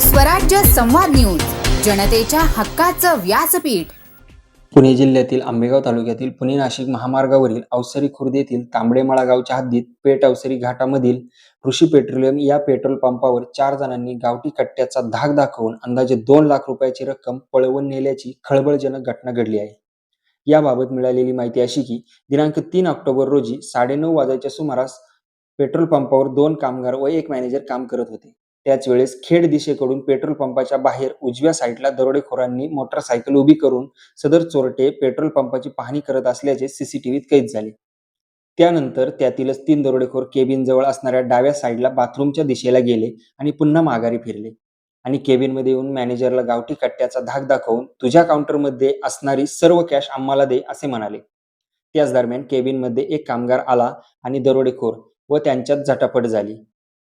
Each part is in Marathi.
स्वराज्य संवाद न्यूज जनतेच्या हक्काचं व्यासपीठ. पुणे जिल्ह्यातील आंबेगाव तालुक्यातील पुणे नाशिक महामार्गावरील अवसरी खुर्द येथील तांबडेमाळा गावच्या हद्दीत पेठ अवसरी घाटामधील ऋषी पेट्रोलियम या पेट्रोल पंपावर चार जणांनी गावठी कट्ट्याचा धाक दाखवून अंदाजे दोन लाख रुपयाची रक्कम पळवून नेल्याची खळबळजनक घटना घडली आहे. याबाबत मिळालेली माहिती अशी की दिनांक तीन ऑक्टोबर रोजी साडेनऊ वाजायच्या सुमारास पेट्रोल पंपावर दोन कामगार व एक मॅनेजर काम करत होते. त्याच वेळेस खेड दिशेकडून पेट्रोल पंपाच्या बाहेर उजव्या साईडला दरोडेखोरांनी मोटरसायकल उभी करून सदर चोरटे पेट्रोल पंपाची पाहणी करत असल्याचे सीसीटीव्हीत कैद झाले. त्यानंतर त्यातीलच तीन दरोडेखोर केबिन जवळ असणाऱ्या डाव्या साईडला बाथरूमच्या दिशेला गेले आणि पुन्हा माघारी फिरले. आणि केबिनमध्ये येऊन मॅनेजरला गावठी कट्ट्याचा धाक दाखवून तुझ्या काउंटरमध्ये असणारी सर्व कॅश आम्हाला दे असे म्हणाले. त्याच दरम्यान केबिनमध्ये एक कामगार आला आणि दरोडेखोर व त्यांच्यात झटापट झाली.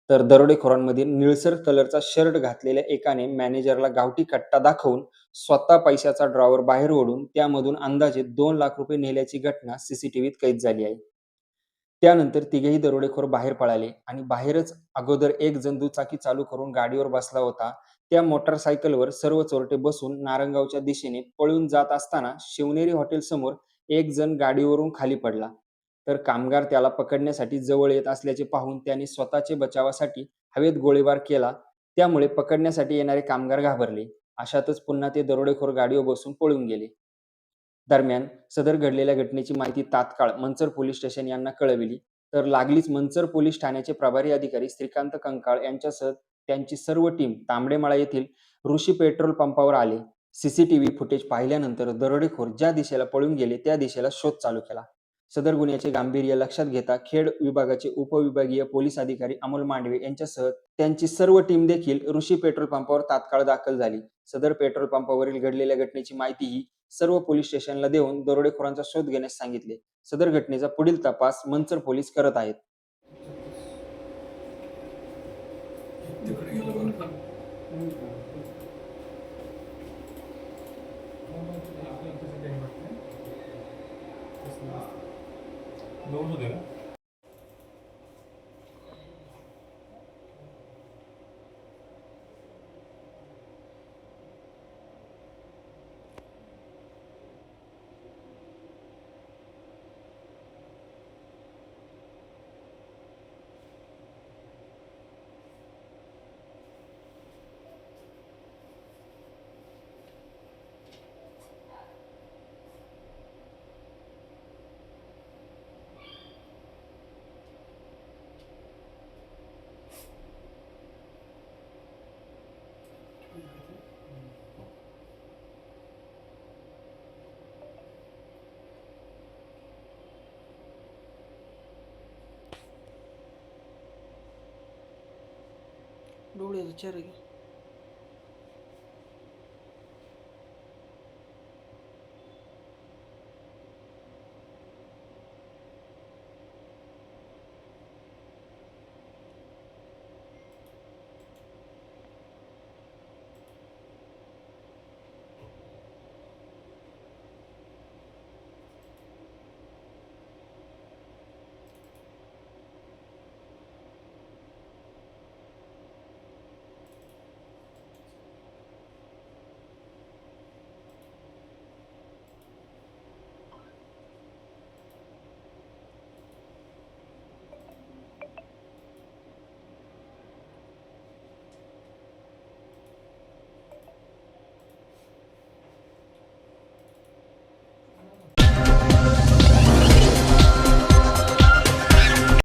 तर दरोडेखोरांमध्ये निळसर कलरचा शर्ट घातलेल्या एकाने मॅनेजरला गावठी कट्टा दाखवून स्वतः पैशाचा ड्रॉवर बाहेर ओढून त्यामधून अंदाजे दोन लाख रुपये नेल्याची घटना सीसीटीव्हीत कैद झाली आहे. त्यानंतर तिघेही दरोडेखोर बाहेर पळाले आणि बाहेरच अगोदर एक जण दुचाकी चालू करून गाडीवर बसला होता. त्या मोटरसायकलवर सर्व चोरटे बसून नारंगावच्या दिशेने पळून जात असताना शिवनेरी हॉटेल समोर एक जण गाडीवरून खाली पडला. तर कामगार त्याला पकडण्यासाठी जवळ येत असल्याचे पाहून त्याने स्वतःचे बचावासाठी हवेत गोळीबार केला. त्यामुळे पकडण्यासाठी येणारे कामगार घाबरले. अशातच पुन्हा ते दरोडेखोर गाडीवर बसून पळून गेले. दरम्यान सदर घडलेल्या घटनेची माहिती तात्काळ मंचर पोलीस स्टेशन यांना कळविली. तर लागलीच मंचर पोलीस ठाण्याचे प्रभारी अधिकारी श्रीकांत कंकाळ यांच्यासह त्यांची सर्व टीम तांबडेमाळा येथील ऋषी पेट्रोल पंपावर आले. सीसीटीव्ही फुटेज पाहिल्यानंतर दरोडेखोर ज्या दिशेला पळून गेले त्या दिशेला शोध चालू केला. सदर गुन्ह्याचे गांभीर्य लक्षात घेता खेड विभागाचे उपविभागीय पोलीस अधिकारी अमोल मांडवे यांच्यासह त्यांची सर्व टीम देखील ऋषी पेट्रोल पंपावर तात्काळ दाखल झाली. सदर पेट्रोल पंपावरील घडलेल्या घटनेची माहितीही सर्व पोलीस स्टेशनला देऊन दरोडेखोरांचा शोध घेण्यास सांगितले. सदर घटनेचा पुढील तपास मंचर पोलीस करत आहेत. तिकडे गेलो बरं. दोन होते का ഡോളി ಅದು ಚರಿಗೆ